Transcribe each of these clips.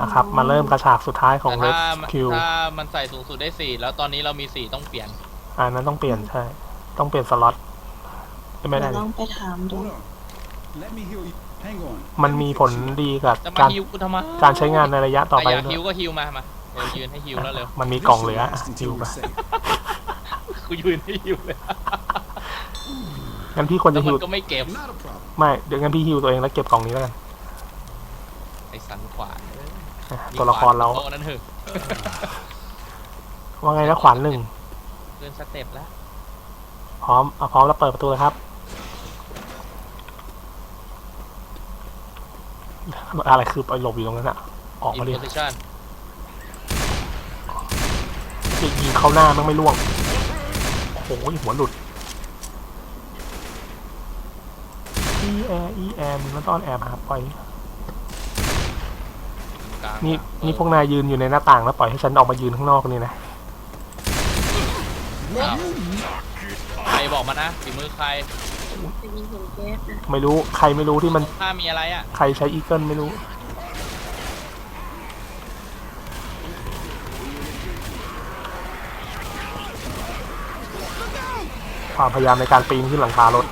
นะครับ มาเริ่มกระฉากสุดท้ายของ แต่ Red ถ้า Q ถ้ามันใส่สูงสุดได้สี่แล้วตอนนี้เรามีสี่ต้องเปลี่ยน อ่านั้นต้องเปลี่ยนใช่ ต้องเปลี่ยนสล็อตไม่ได้เดี๋ยวดิลองไปถามดู Hold on. Let me heal you. Hang on. มันมีผลดีกับจะมาการฮิวกูทำไมการใช้งานในระยะต่อไปใครอยากด้วฮิยวก็ฮิวมามาเร็วยืนให้ฮิวแล้วเร็วมันมีกล่องเหลือ This อะ should last ฮิ until วไป we're safe. กูยืนให้ฮิวเลยงั้นพี่ควรแล้จะวมัฮินวก็ไม่เก็บ Not a problem. ไม่เดี๋ยวงั้นพี่ฮิวตัวเองแล้วเก็บกล่องนี้แล้วกัน ไอ้สันขวานอะ ตัวละครเรา โต๊ะนั้นเถอะว่าไงนะขวัญหนึ่งเดินสเต็ปแล้วพร้อมอะพร้อมแล้วเปิดประตูเลยครับอะไรคือไปหลบอยู่ตรงนั้นอะออกอินมาดิโพซิชั่นยิงเข้าหน้ามันไม่ล่วงโอ้โหหัวหลุดอีแออีแอมแล้วต้องแอบหาปล่อยกลาง นี่นี่พวกนายยืนอยู่ในหน้าต่างแล้วปล่อยให้ฉันออกมายืนข้างนอกนี่นะอ้าวใครบอกมานะฝีมือใครจะยิงเห็นแก๊สนะไม่รู้ใครไม่รู้ที่มันถ้ามีอะไรอะใครใช้อีเกิลไม่รู้ ความพยายามในการปีนขึ้นหลังคารถ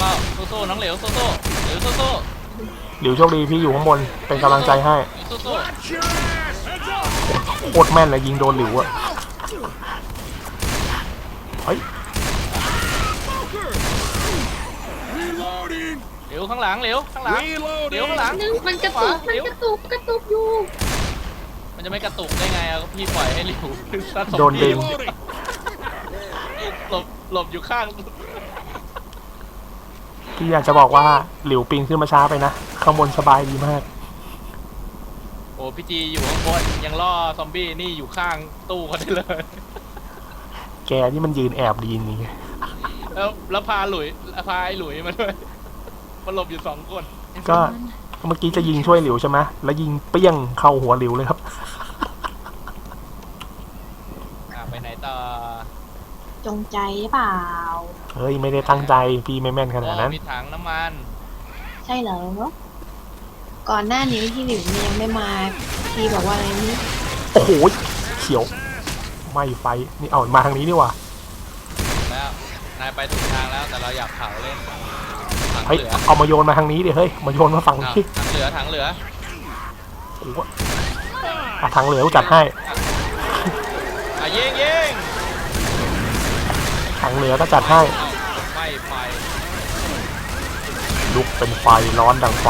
ก็โซ่ๆน้องเหลวโซ่ๆเหลวโซ่ หลิวโชคดีพี่อยู่ข้างบน เป็นกำลังใจให้ๆโซ่โคตรแม่นเลยยิงโดนหลิวอะเฮ้ยๆเหลวข้างหลังเหลวข้างหลังเหลวข้างหลังนึงมันกระตุกมันกระตุกกระตุกอยู่ มันจะไม่กระตุกได้ไงอะก็พี่ปล่อยให้เหลวซัดสมโดนดึงหลบหลบอยู่ข้างพี่อยากจะบอกว่าหลิวปีนขึ้นมาช้าไปนะ ข้างบนสบายดีมาก โอ้พี่จีอยู่ข้างบนยังล่อซอมบี้นี่อยู่ข้างตู้เขาได้เลย แกนี่มันยืนแอบดีนี่แล้วแล้วพาหลุยพาไอ้หลุยมาด้วยมันหลบอยู่สองคน ก็ เมื่อกี้จะยิงช่วยหลิวใช่ไหมแล้วยิงเปี้ยงเข้าหัวหลิวเลยครับ อะไปไหนต่อจงใจหรือเปล่า เฮ้ย ไม่ได้ตั้งใจ พี่ไม่แม่นขนาดนั้นอ๋อมีถังน้ำมัน ใช่เหรอ ก่อนหน้านี้ที่หลิวเนี่ยยังไม่มาพี่บอกว่าอะไรนี่โอ้โหเขียวไม่ไฟนี่เอามาทางนี้ดีกว่าแล้ว นายไปถูกทางแล้วแต่เราอยากเผาเล่นถังเฮ้ยเหลือเอามาโยนมาทางนี้ดิเฮ้ยมาโยนมาฝั่งอ้าวนี้ถังเหลือถังเหลือโอ้โหอะทางเหลือกูจัดให้อะยิงยิงทางเหลือก็จัดให้ เอ้าไม่ไฟลุกเป็นไฟร้อนดังไฟ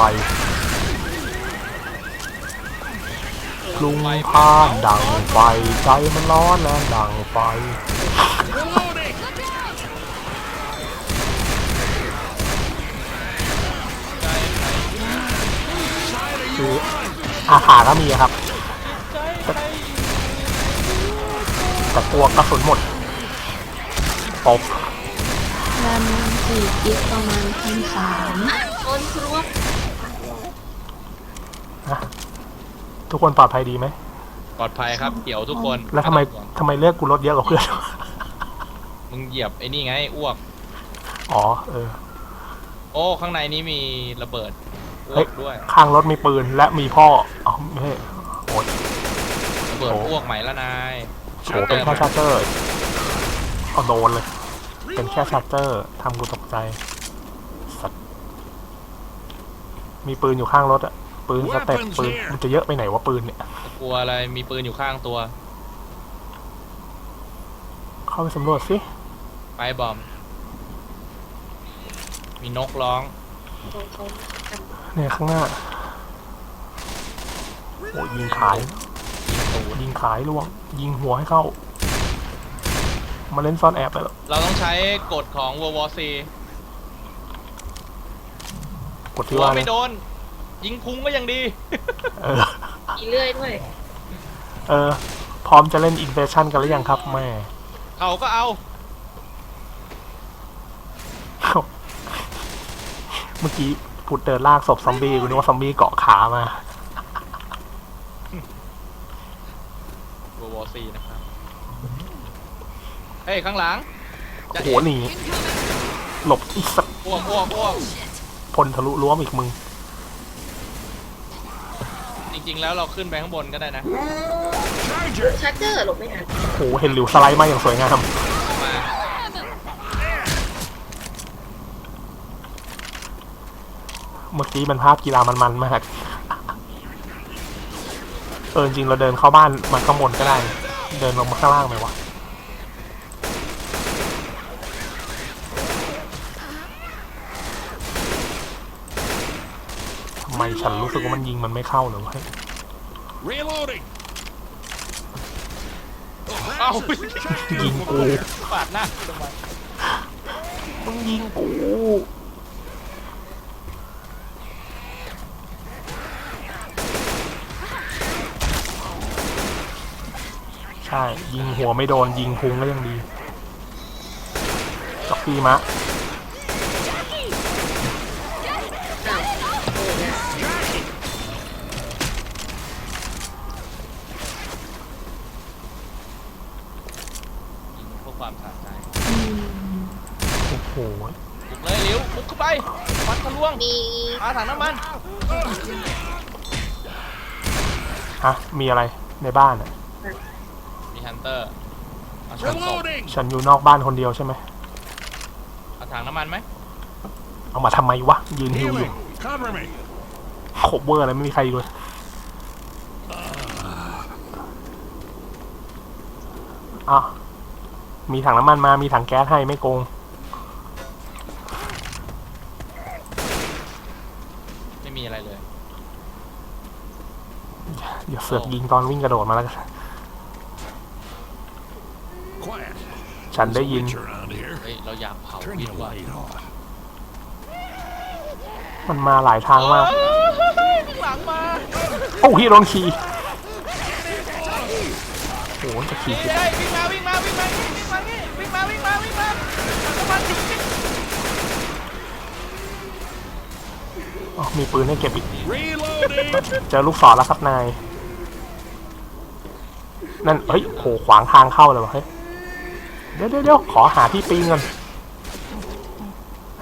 พ ลุงพล่านดังไฟใจมันร้อนแรงดังไฟใจใครคืออาขาก็มีครับใจใครแต่ตัวกระสุนหมดตบรันสี่กิกประมาณพันสามคนครัวนะ ทุกคนปลอดภัยดีไหมปลอดภัยครับเกี่ยวทุกคนแล้วทำไมทำไมเลือกกูรถเยอะกว่าเพื่อน มึงเหยียบไอ้นี่ไงอ้วก อ๋อเออ โอ้ข้างในนี้มีระเบิดอ้เฮ้วยกด้วย ข้างรถมีปืนและมีพ่ออ๋อไม่ใช่โอ้ย ระเบิดโอ้ อ้วกใหม่ละนายโฉเป็นแค่ชาร์เจอร์เอาโดนเลย เป็นแค่ชาร์เจอร์ทำกูตกใจสัตว์มีปืนอยู่ข้างรถอะ ปืนสเต็ปปืนมันจะเยอะไปไหนวะปืนเนี่ย กลัวอะไรมีปืนอยู่ข้างตัว เข้าไปสำรวจสิ ไปบอม มีนกร้อง เนี่ยข้างหน้า โอ้ยยิงขายยิงตูดยิงขายล่วง ยิงหัวให้เข้า มาเล่นซ่อนแอบไปแล้ว เราต้องใช้กฎของ World War C กดที่หัวว่าไม่เนี่ยโดน ยิงพุงก็ยังดี เออมีเลื่อยด้วย เออ พร้อมจะเล่นอินเวชั่นกันหรือยังครับแม่ เอาก็เอา เมื่อกี้พูดเดินลากศพซอมบี้กูนึกว่าซอมบี้เกาะขามา World War C นะครับ เฮ้ย ข้างหลังโอ้โหหนีหลบอีกสักอ้วกอ้วกอ้วกพลทะลุรั้วมาอีกมึง ริง ๆ แล้วเราขึ้นไปข้างบนก็ได้นะ ชาร์เจอร์หลบไม่ทันโอ้โหเห็นหลิวสไลด์มาอย่างสวยงามมาเมื่อกี้มันภาพกีฬามันๆมากเออจริงๆเราเดินเข้าบ้านมาข้างบนก็ได้ เดินลงมาข้างล่างไหมวะ ทำไม ฉันรู้สึกว่ามันยิงมันไม่เข้าเลยวะ Reloading. เอ้ายิงกูปาดหน้าทำไมมึงยิงกูใช่ ยิงหัวไม่โดนยิงพุงก็ยังดีจ็อกกี้มะ มีอาถังน้ำมันฮะมีอะไรในบ้านอะมีฮันเตอร์เอาชนศพ Reloading. ฉันอยู่นอกบ้านคนเดียวใช่ไหมเอาถังน้ำมันไหมเอามาทำไมวะยืนฮิวอยู่ Healing. Cover me. โคบเวอร์อะไรไม่มีใครอยู่เลยอะมีถังน้ำมันมามีถังแก๊สให้ไม่โกง เสือกยิงตอนวิ่งกระโดดมาแล้วกัน Quiet. ฉันได้ยิน Witch around here. เฮ้ยเราอยากเผา Turn วิ the ทย์ว่ะ light on. มันมาหลายทางมากเอ้ยข้างหลังมาโอ้พี่โดนขี่โอ้โหจะขี่เฮ้ยวิ่งมาวิ่งมาวิ่งมาวิ่งมาวิ่งมาวิ่งมาวิ่งมาถังน้ำมันอยู่นี่อ๋อมีปืนให้เก็บอีก Reloading. เจอลูกศรแล้วครับนาย นั่นเฮ้ยโหขวางทางเข้าเลยวะเฮ้ยเดี๋ยวเดี๋ยวเดี๋ยวขอหาที่ปีนก่อน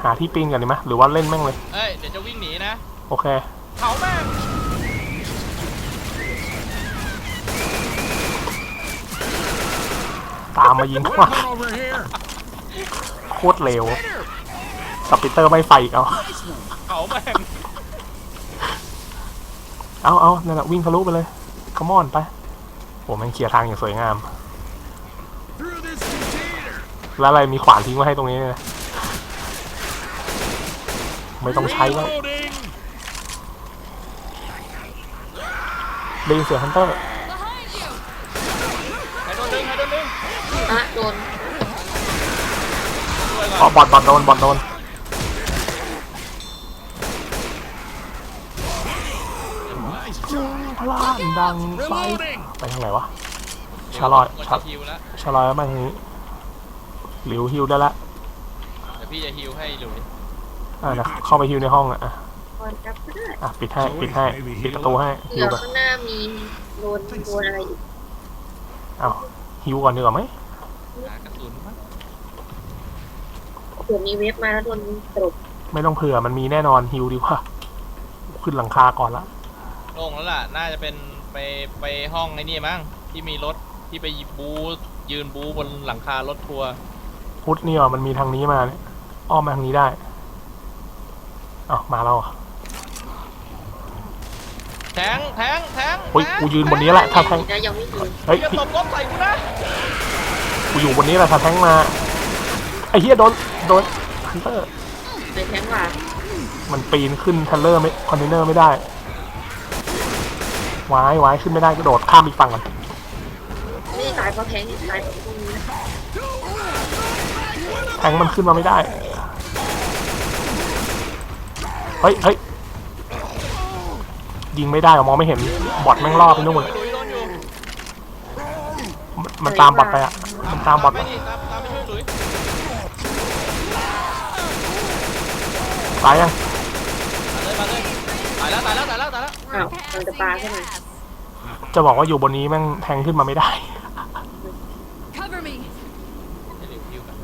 หาที่ปีนก่อนดีไหมหรือว่าเล่นแม่งเลยเอ้ยเดี๋ยวจะวิ่งหนีนะ โอเคเผาแม่งตามมายิงขวา Weapon over here. โคตรเร็วสปิตเตอร์ไม่ไฟอีกเอาเผาแม่งเอาเอานั่นแหละวิ่งทะลุไปเลยขมอนไป โหแม่งเคลียร์ทางอย่างสวยงาม Through this container. แล้วอะไรมีขวานทิ้งไว้ให้ตรงนี้เนี่ยนะไม่ต้องใช้แล้ว Reloading. ได้ยินเสียงฮันเตอร์ให้โดนดึงให้โดนดึงอะโดนช่วยอ๋ก่ออนบอดบอดโดนบอดโดนพลานดังไฟ Reloading. ไปทางไหนวะชาลอยกดชาจะฮิวแล้วชาลอยมาทางนี้หลิวฮิวได้ละเดี๋ยวพี่จะฮิวให้หลุยอ่านะเข้าไปฮิวในห้องอะอะก่อนกลับก็ได้อะปิดให้ปิดให้ปิดประตูให้เผื่ฮิอวก่อนข้างหน้ามีโดนโดนอะไรอีกเอาฮิวก่อนดีกว่าไหมหากระสุนมั้งเผื่อมีเว็บมาแล้วโดนตรบไม่ต้องเผื่อมันมีแน่นอนฮิวดีกว่าขึ้นหลังคาก่อนละโล่งแล้วล่ะ น่าจะเป็น ไปไปห้องไอ้นี่มั้งที่มีรถที่ไปบูยืนบูบนหลังคารถทัวร์พุทธเนี่ยมันมีทางนี้มาเนี่ยอ้อมมาทางนี้ได้เอ้ามาแล้วเหรอแทงแทงแทงเฮ้ยแทงกูยืนบนนี้แหละถ้าแทงแล้วยังไม่ถึงเฮ้ยอย่าตบรถใส่กูนะกูอยู่บนนี้แหละถ้าแทงมาไอ้เฮียโดนโดนฮันเตอร์ในแทงว่ามันปีนขึ้นทันเลอร์ไม่คอนเทนเนอร์ไม่ได้ วายวายขึ้นไม่ได้กระโดดข้ามอีกฝั่งก่อนไม่ได้ตายเพราะแทงตายเพราะตรงนี้นะแทงมันขึ้นมาไม่ได้ เฮ้ยเฮ้ยยิงไม่ได้อะมองไม่เห็นบอดแม่งล่อไปนู่นหลุยโดนอยู่มันมันตามบอดไปอะ มันตามบอดไปไปดิตามตามไปช่วยหลุยตายยังมาเลยมาเลยตายแล้วตายแล้วตายแล้วตายแล้ว อ้าวมันจะปาขึ้นมาจะบอกว่าอยู่บนนี้แม่งแทงขึ้นมาไม่ได้ Cover me. ให้หลิวฮิวกัน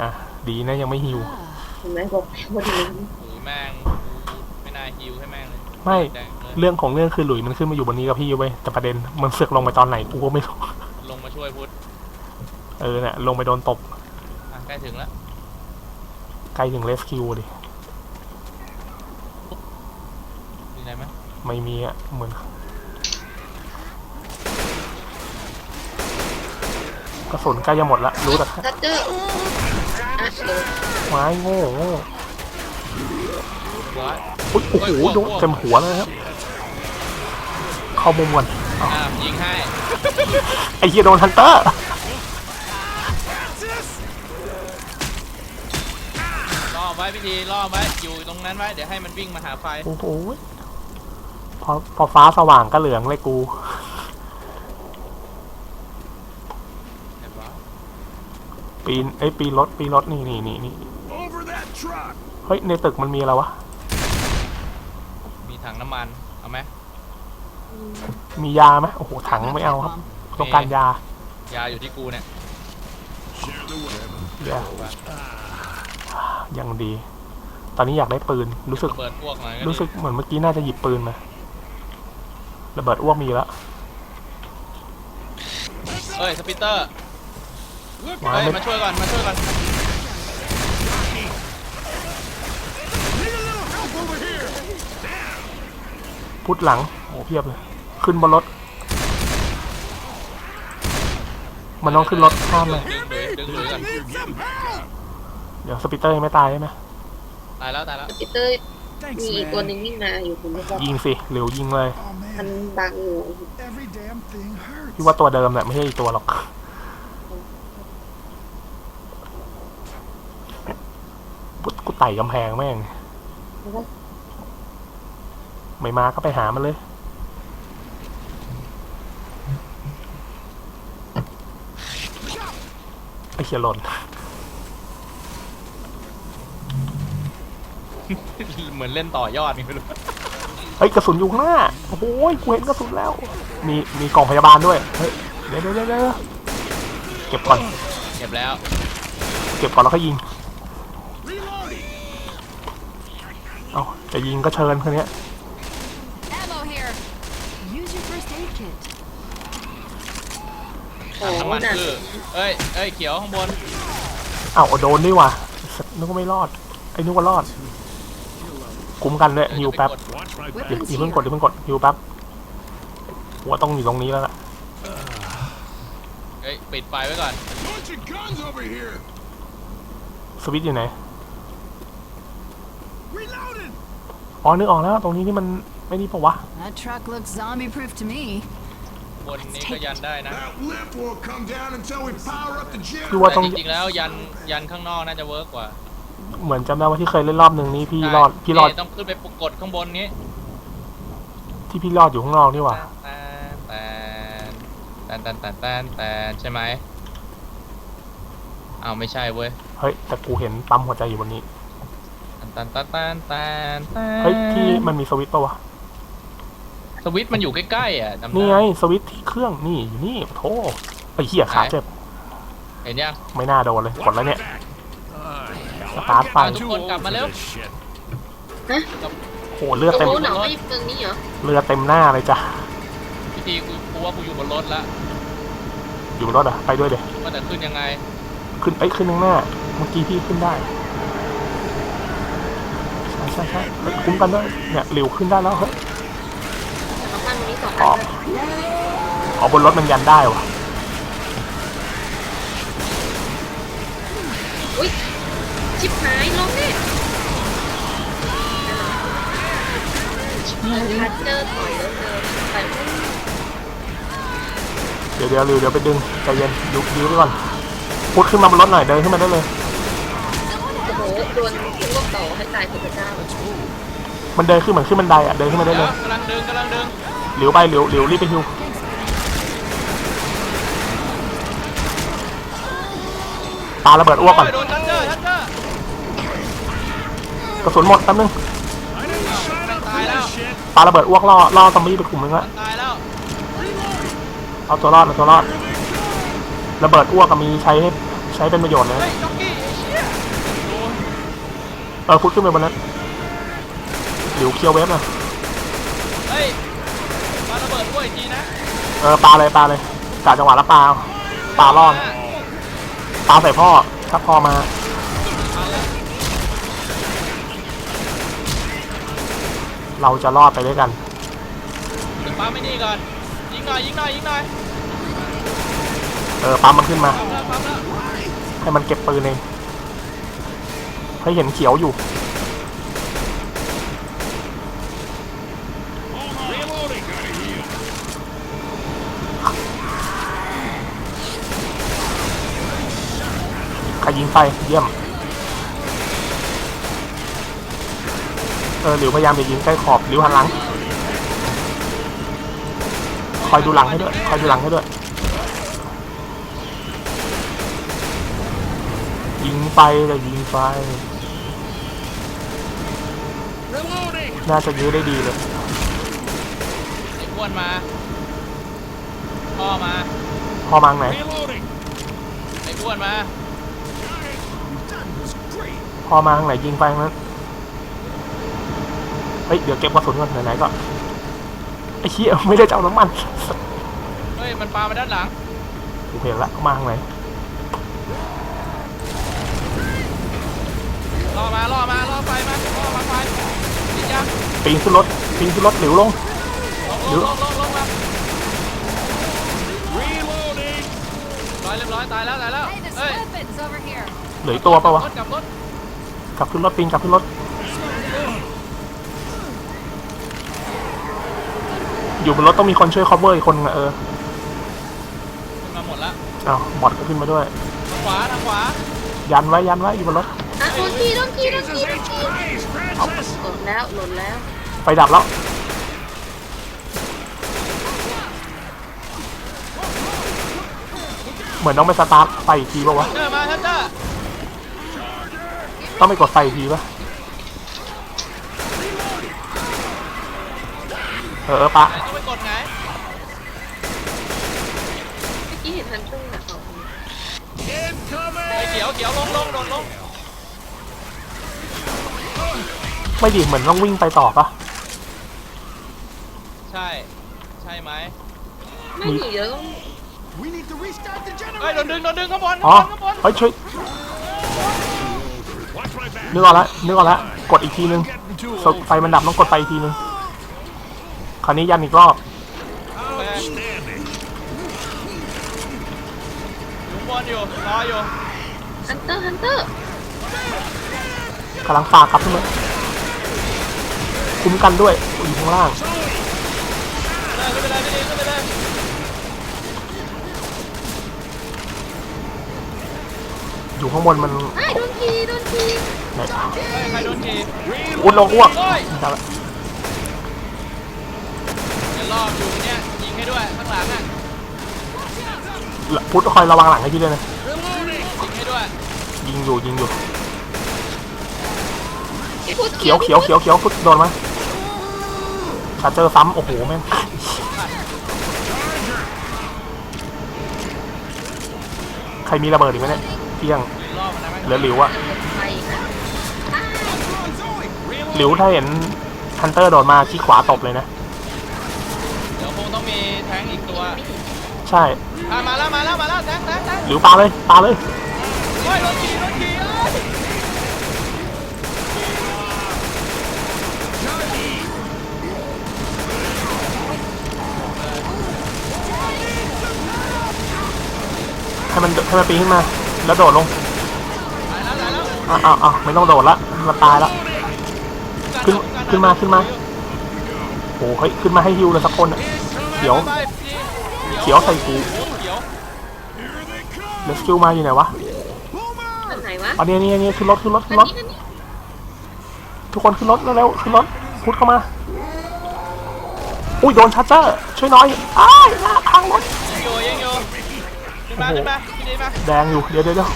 อะดีนะยังไม่ฮิว เห็นไหมบอกพอดีหลุยแม่งไม่น่าฮิวให้แม่งเลยไม่ แดงเลยเรื่องของเรื่องคือหลุยมันขึ้นมาอยู่บนนี้กับพี่เว้ยแต่ประเด็นมันเสือกลงไปตอนไหนกูก็ไม่รู้ลงมาช่วยพุทธเออเนี่ยลงไปโดนตบอะใกล้ถึงแล้วใกล้ถึงเลสคิวดิ มีอะ ไรไหมไม่มีอะเหมือนกระสุนใกล้จะหมดละรู้แต่ทัตเตอร์อะโดนไม้โง่โง่ร้อยอุ๊ยโอ้โหโดนเต็มหัวเลยครับ เข้ามุมก่อนอะยิงให้ ไอ้เฮียโดนฮันเตอร์ล่อไว้พิธีล่อไว้อยู่ตรงนั้นไว้ เดี๋ยวให้มันวิ่งมาหาไฟโอ้โห พอพอฟ้าสว่างก็เหลืองเลยกูเรียบร้อยปีนไอ้ยปีนรถปีนรถนี่นี่นี่นี่ Over that truck. เฮ้ยในตึกมันมีอะไรวะ มีถังน้ำมัน เอาไหมมียาไหมโอ้โหถังไม่เอาครับต้องการยา ยาอยู่ที่กูเนี่ย Share the weapon. ยายังดี ตอนนี้อยากได้ปืนรู้สึกระเบิดพวกหน่อยก็ดีรู้สึกเหมือนเมื่อกี้น่าจะหยิบปืนมา ระเบิดอ้วกมีแล้ว เอ้ยสปิตเตอร์ Look ว้าเฮ้ยไม่มาช่วยก่อนมาช่วยก่อน Need a little help over here. พุทธหลังโอ้เพียบเลย ขึ้นบนรถ มันต้องขึ้นรถข้ามเลย ดึงหลุยดึงหลุยก่อน Need some help. เดี๋ยวสปิเตอร์ยังไม่ตายใช่ไหมตายแล้วตายแล้ว ปีเตอร์ Thanks, มีอีกตัวห man. นึ่งวิ่งมาอยู่คุณผู้ชมยิงสิเร็วยิงเลย Oh มัน man, บังอยู่ every damn thing hurts. พี่ว่าตัวเดิมแหละไม่ใช่อีกตัวหรอกพุทธกูไต่กำแพงแม่ง ไม่มาก็ไปหามันเลยไอ้เขียหล่น เหมือนเล่นต่อยอดนี่ไม่รู้เฮ้ยกระสุนอยู่ข้างหน้าโอ้โหกูเห็นกระสุนแล้ว มีมีกล่องพยาบาลด้วยเฮ้ยเดี๋ยวเดี๋ยวเดี๋ยวเดี๋ยวเก็บก่อนเก็บแล้ว เก็บก่อนแล้วก็ยิง Reloading. เอาจะยิงก็เชิญคนเนี้ย Ammo here. Use your first aid kit. โอ้ถังโหน้ำมันหนักคือเอ้ยเอ้ยเขียวข้างบน อ้าวโดนด้วยว่ะสัตว์นึกว่าไม่รอดไอ้นึกว่ารอด คุ้มกันด้วยฮิวแป๊บ Watch my อย่า back. อย่าเพิ่งกดอย่าเพิ่งกดฮิวแป๊บหัวต้องอยู่ตรงนี้แล้วล่ะเฮ้ยปิดไฟไว้ก่อน Bunch of guns over here. สวิตช์อยู่ไหน Reloading. อ๋อนึกออกแล้วตรงนี้นี่มันไม่นี่ปะวะ That truck looks zombie proof to me. บนนี้ก็ยันได้นะ That lift won't come down until we power up the พี่ว่าแต่ต้อง จริงๆแล้วยันยันข้างนอกน่าจะเวิร์กกว่า เหมือนจำได้ว่าที่เคยเล่นรอบหนึ่งนี่พี่รอดพี่รอดนี่ต้องขึ้นไปปรากฏข้างบนนี้ ที่พี่รอดอยู่ข้างนอกนี่หว่าแตนแตนแตนแตนแตนใช่ไหมอ้าวไม่ใช่เว้ยเฮ้ยแต่กูเห็นปั๊มหัวใจอยู่บนนี้แตนแตนแตนแตนแตนเฮ้ยพี่มันมีสวิตช์ปะวะสวิตช์มันอยู่ใกล้ๆอะจำได้นี่ไงสวิตช์ที่เครื่องนี่อยู่นี่โธ่ไอ้เหี้ยขาเจ็บเห็นยังไม่น่าโดนเลยกด Watch แล้ว my เนี่ย back. Uh, สตาร์ทไฟทุกคนกลับมาเร็ว shit. โอ้เลือดตรงเต็มนู้นเหรอไม่ตรงนี้เหรอเลือดเต็มหน้าเลยจ้ะพิธีกูกูว่ากูอยู่บนรถละอยู่บนรถเหรอะไปด้วยเดี๋ยวว่าแต่ขึ้นยังไงขึ้นไอ้ยขึ้นข้างหน้า เมื่อกี้พี่ขึ้นได้ใช่ใช่ใช่เฮ้ยคุ้มกันด้วยเนี่ยหลิวขึ้นได้แล้วเฮ้ยน้ำมันตรงนี้สองอ๋อัอนอ๋อบนรถมันยันได้วะอุ้ย ชิบหายลงเนี่ยทัชเจอร์ถอยแล้วเจอไปเดี๋ยวเดี๋ยวหลิวเดี๋ยวไปดึงใจเย็นยุบยื้อไว้ก่อนพุดขึ้นมาบนรถหน่อยเดินขึ้นมาได้เลยโอ้โหโดนพวกต่อให้ตายคนละเจ้ามันเดินขึ้นเหมือนขึ้นบันไดอะเดินขึ้นมาได้เดี๋เลยยวกำลังดึงกำลังดึงหลิวไปหลิวหลิวรีบไปฮิวปาระเบิดอ้วกก่อนโยโดนทัชเจอร์ทัชเจอร์ กระสุนหมดแป๊บนึง I didn't sign up for this shit. ปาระเบิดอ้วกล่อล่อซอมบี้ไปกลุ่มนึงละตายแล้วเอาตัวรอดเอาตัวรอดระเบิดอ้วกก็มีใช้ให้ใช้เป็นประโยชน์เลยเฮ้ยจ็อกกี้ไอ้เชี่ยเออพุดขึ้นไปบนนั้นหลิวเคลียวเวฟหน่อยเฮ้ยปาระเบิดด้วยอีกทีนะเออปลาเลยปลาเลยกะจังหวะแล้วปลาปลารอดปลาใส่พ่อถ้าพ่อมาเอาละ เราจะรอดไปด้วยกันเดี๋ยวปั๊มไม่นี่ก่อนยิงหน่อยยิงหน่อยยิงหน่อยเออปั๊มมันขึ้นมา ปั๊มแล้วปั๊มแล้วให้มันเก็บปืนเองให้เห็นเขียวอยู่ Reloading. Gotta heal. ใครยิงไฟเยี่ยม เออหลิวพยายามอย่ายิงใกล้ขอบหลิวหันหลัง คอยดูหลังให้ด้วย คอยดูหลังให้ด้วย ยิงไฟเลยยิงไฟ Reloading. น่าจะยื้อได้ดีเลยไอ้อ้วนมาพ่อมาพอมังไหน Reloading. ไอ้อ้วนมา Got it. That was great. พอมาทางไหนยิงไปทางนั้น เฮ้ยเดี๋ยวเก็บกระสุนก่อนไหนๆก็ไอ้เหี้ยไม่ได้จะเอาน้ำมันเฮ้ย มันปามาด้านหลังกูเห็นละมาทางไหนล่อมาล่อมาล่อไฟมาล่อมาไฟยิงยังปีนขึ้นรถปีนขึ้นรถหลิวลงลงลงลงลงมา Reloading. ร้อยเรียบร้อยตายแล้วตายแล้ว Hey, there's เฮ้ย weapons over here. เหลืออกตัวปะวะรถกลับรถกลับขึ้นรถปีนกลับขึ้นรถ อยู่บนรถต้องมีคนช่วย cover อีกคนนึงอะเออขึ้นมาหมดละอ้าวบอดก็ขึ้นมาด้วย ทางขวาทางขวายันไว้ยันไว้อยู่บนรถอะโดนทีโดนทีโดน Jesus ทีโดน H. ที Christ, Francis. หล่นแล้วหล่นแล้วไฟดับแล้วเหมือนต้องไปสตาร์ทไฟอีกทีปะวะเจอมาทันเจอต้องไปกดไฟอีกทีปะ เออเออปะไหนต้องไปกดไงเมื่อกี้เห็นทันตุ้งอะเขาไอ้ Incoming. เขียวเขียวลงลงโดนลงไม่ดีเหมือนต้องวิ่งไปต่อปะใช่ ใช่ไหมไม่หนีแล้วต้อง We need to restart the เฮ้ยโดน generator. ดึงโดนดึงข้างบนอ๋อข้างบนข้างบนเฮ้ยช่วย Watch my back. นึกออกแล้วนึกออกแล้วกดอีกทีนึง Getting too ส old. ไฟมันดับต้องกดไฟอีกทีนึง คราวนี้ยันอีกรอบ Outstanding. อยู่ข้างบนอยู่รออยู่ฮันเตอร์ฮันเตอร์กำลังฝากครับขึ้นมาคุ้มกันด้วยอยู่ข้างล่างเลยขึ้นไปเลยไม่ดีขึ้นไปเลยอยู่ข้างบนมันไอ้ยโดนทีโดนทีไหนเฮ้ยใครโดนทีอุดลงอ้วกโอ้ย ได้ละเดี๋ยว รอบอยู่เนี่ยยิงให้ด้วยข้างหลังอะพุทธคอยระวังหลังให้พี่ด้วยนะยิงให้ด้วยยิงอยู่ยิงอยู่ไอ้พูดเขียวเขียวเขียวเขียวพุทธโดนไหมชาร์เจอร์ซ้ำโอ้โหแม่งใครมีระเบิดอีกไหมเนี่ยเที่ยงยิงรอบมันนะแม่งเหลือหลิวอะไปนะอ้าวหลิวถ้าเห็นฮันเตอร์โดนมาขี้ขวาตบเลยนะ อีกตัวใช่อะมาแล้วมาแล้วมาแล้วแทงแทงแทงหลิวปาเลยปาเลยเฮ้ยโดนทีโดนทีเอ้ยให้มันให้มันปีนขึ้นมา แล้วโดดลงตายแล้วตายแล้วอ้าวอ้าวอ้าวไม่ต้องโดดละมันตายละ ขึ้นขึ้นมาขึ้นมา โอ้โหเฮ้ยขึ้นมาให้ฮิวเลยสักคนอะเขียว ไปไปพี่เขียวใส่กูโอ้เขียวเลสคิวมาอยู่ไหนวะอันไหนวะอันนี้นี่นี่ขึ้นรถขึ้นรถอัขึ้นนรถนี้อันนี้ทุกคนขึ้นรถเร็วๆขึ้นรถพุทธเข้ามา อุ้ยโดนชาร์เจอร์ช่วยหน่อยอ้ายลากข้างรถยิงอยู่ยิงอยู่ขึ้นมาโอ้โหขึ้นมาพี่ดีมาแดงอยู่ เดี๋ยวเดี๋ยวเดี๋ยว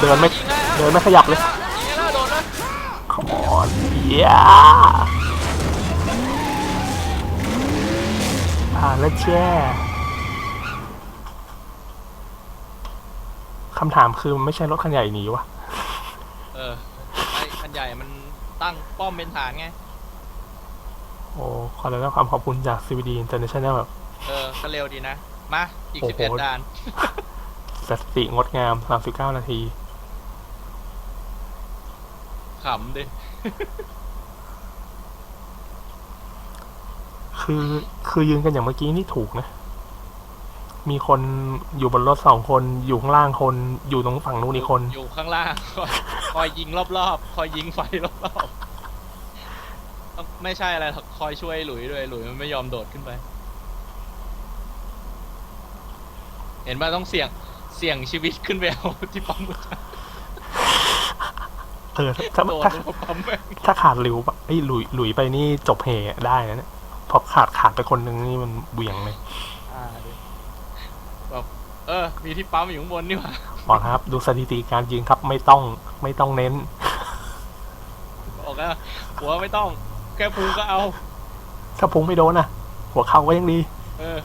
เดินไม่ยิงได้แล้วเดินไม่ขยับเลยยิงได้แล้วโดนเลย Come on yeah ผ่านแล้วแจ้คำถามคือมันไม่ใช่รถคันใหญ่หนีวะ เออไอ้คันใหญ่ตั้งป้อมเป็นฐานไง โอ้ขอได้รับความขอบคุณจาก CVD International แบบ เออก็เร็วดีนะ มา อีกโอ้สิบโห เอ็ดด่าน สถิติงดงาม 39 นาที ขำดิ คือคือยืนกันอย่างเมื่อกี้นี่ถูกนะ มีคนอยู่บนรถสองคนอยู่ข้างล่างคนอยู่ตรงฝั่งนู้นอีกคน อยู่ข้างล่างคอยคอยยิงรอบๆ คอยยิงไฟรอบๆต้องไม่ใช่อะไรหรอกคอยช่วยหลุยด้วยหลุยมันไม่ยอมโดดขึ้นไป เห็นว่าต้องเสี่ยงเสี่ยงชีวิตขึ้นไปเอาที่ปั๊มหัวใจเออถ้าโดดถ้าลงมาปั๊มแม่งถ้าขาดหลิวปะไอ้ยหลุยหลุยไปนี่จบเหได้นะเนี่ย พอขาดขาดไปคนหนึ่งนี่มันเบี่ยงเลยอ่าดิแบบเออ มีที่ปั๊มอยู่ข้างบนนี่หว่าบอกนะครับ ดูสถิติการยิงครับไม่ต้องไม่ต้องเน้น บอกแล้วหัวไม่ต้อง แค่พูก็เอา ถ้าพุงไม่โดนนะหัวเข่าก็ยังดี เออ